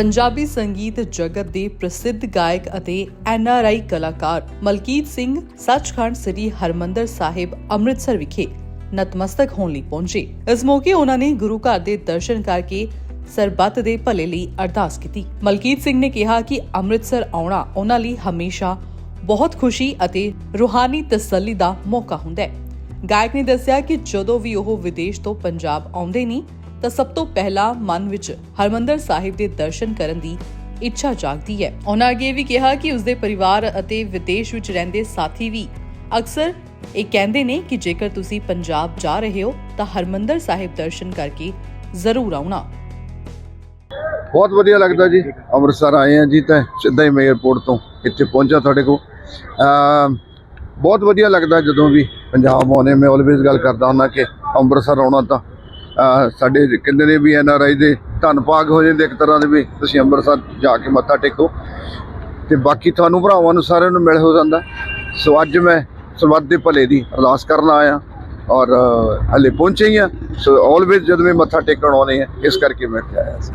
ਪੰਜਾਬੀ ਸੰਗੀਤ ਜਗਤ ਦੇ ਪ੍ਰਸਿੱਧ ਗਾਇਕ ਅਤੇ ਐਨਆਰਆਈ ਕਲਾਕਾਰ ਮਲਕੀਤ ਸਿੰਘ ਸੱਚਖੰਡ ਸ੍ਰੀ ਹਰਮੰਦਰ ਸਾਹਿਬ, ਅੰਮ੍ਰਿਤਸਰ ਵਿਖੇ ਨਤਮਸਤਕ ਹੋਣ ਲਈ ਪਹੁੰਚੇ। ਇਸ ਮੌਕੇ ਉਹਨਾਂ ਨੇ ਗੁਰੂ ਘਰ ਦੇ ਦਰਸ਼ਨ ਕਰਕੇ ਸਰਬੱਤ ਦੇ ਭਲੇ ਲਈ ਅਰਦਾਸ ਕੀਤੀ। ਮਲਕੀਤ ਸਿੰਘ ਨੇ ਕਿਹਾ ਕਿ ਅੰਮ੍ਰਿਤਸਰ ਆਉਣਾ ਉਹਨਾਂ ਲਈ ਹਮੇਸ਼ਾ ਬਹੁਤ ਖੁਸ਼ੀ ਅਤੇ ਰੂਹਾਨੀ ਤਸੱਲੀ ਦਾ ਮੌਕਾ ਹੁੰਦਾ ਹੈ। ਗਾਇਕ ਨੇ ਦੱਸਿਆ ਕਿ ਜਦੋਂ ਵੀ ਉਹ ਵਿਦੇਸ਼ ਤੋਂ ਪੰਜਾਬ ਆਉਂਦੇ ਨਹੀਂ ਤਾਂ ਸਭ ਤੋਂ ਪਹਿਲਾਂ ਮਨ ਵਿੱਚ ਹਰਮੰਦਰ ਸਾਹਿਬ ਦੇ ਦਰਸ਼ਨ ਕਰਨ ਦੀ ਇੱਛਾ ਜਾਗਦੀ ਹੈ। ਉਹਨਾਂ ਅੱਗੇ ਵੀ ਕਿਹਾ ਕਿ ਉਸਦੇ ਪਰਿਵਾਰ ਅਤੇ ਵਿਦੇਸ਼ ਵਿੱਚ ਰਹਿੰਦੇ ਸਾਥੀ ਵੀ ਅਕਸਰ ਇਹ ਕਹਿੰਦੇ ਨੇ ਕਿ ਜੇਕਰ ਤੁਸੀਂ ਪੰਜਾਬ ਜਾ ਰਹੇ ਹੋ, ਤਾਂ ਹਰਮੰਦਰ ਸਾਹਿਬ ਦਰਸ਼ਨ ਕਰਕੇ ਜ਼ਰੂਰ ਆਉਣਾ। ਬਹੁਤ ਵਧੀਆ ਲੱਗਦਾ ਜੀ। ਅੰਮ੍ਰਿਤਸਰ ਆਏ ਆ ਜੀ ਤਾਂ ਸਿੱਧਾ ਹੀ ਮੈਂ ਤੋਂ ਇੱਥੇ ਪਹੁੰਚਾ ਤੁਹਾਡੇ ਕੋਲ। ਅਮ ਬਹੁਤ ਵਧੀਆ ਲੱਗਦਾ ਜਦੋਂ ਵੀ ਪੰਜਾਬ ਆਉਣੇ ਮੈਂ ਆਲਵੇਜ਼ ਗੱਲ ਕਰਦਾ ਹੁੰਦਾ ਕਿ ਅੰਮ੍ਰਿਤਸਰ ਆਉਣਾ ਤਾਂ ਸਾਡੇ ਕਹਿੰਦੇ ਨੇ ਵੀ ਐਨ ਆਰ ਆਈ ਦੇ ਧੰਨ ਭਾਗ ਹੋ ਜਾਂਦੇ ਇੱਕ ਤਰ੍ਹਾਂ ਦੇ ਵੀ। ਤੁਸੀਂ ਅੰਮ੍ਰਿਤਸਰ ਜਾ ਕੇ ਮੱਥਾ ਟੇਕੋ। ਤੇ ਬਾਕੀ ਤੁਹਾਨੂੰ ਭਰਾਵਾਂ ਨੂੰ ਸਾਰਿਆਂ ਨੂੰ ਮਿਲ ਹੋ ਜਾਂਦਾ। ਸੋ ਅੱਜ ਮੈਂ ਸਰਬੱਤ ਦੇ ਭਲੇ ਦੀ ਅਰਦਾਸ ਕਰਨ ਆਇਆ ਔਰ ਹਲੇ ਪਹੁੰਚੇ ਹੀ ਆ। ਸੋ ਆਲਵੇਜ਼ ਜਦੋਂ ਮੈਂ ਮੱਥਾ ਟੇਕਣ ਆਉਣੇ ਆ, ਇਸ ਕਰਕੇ ਮੈਂ ਇੱਥੇ ਆਇਆ ਸੀ।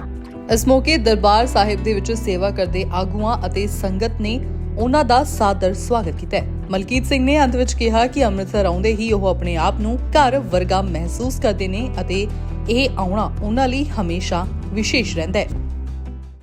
ਇਸ ਮੌਕੇ ਦਰਬਾਰ ਸਾਹਿਬ ਦੇ ਵਿੱਚ ਸੇਵਾ ਕਰਦੇ ਆਗੂਆਂ ਅਤੇ ਸੰਗਤ ਨੇ ਉਹਨਾਂ ਦਾ ਸਾਦਰ ਸਵਾਗਤ ਕੀਤਾ ਹੈ। ਮਲਕੀਤ ਸਿੰਘ ਨੇ ਅੰਤ ਵਿੱਚ ਕਿਹਾ ਕਿ ਅੰਮ੍ਰਿਤਸਰ ਆਉਂਦੇ ਹੀ ਉਹ ਆਪਣੇ ਆਪ ਨੂੰ ਘਰ ਵਰਗਾ ਮਹਿਸੂਸ ਕਰਦੇ ਨੇ ਅਤੇ ਇਹ ਆਉਣਾ ਉਹਨਾਂ ਲਈ ਹਮੇਸ਼ਾ ਵਿਸ਼ੇਸ਼ ਰਹਿੰਦਾ ਹੈ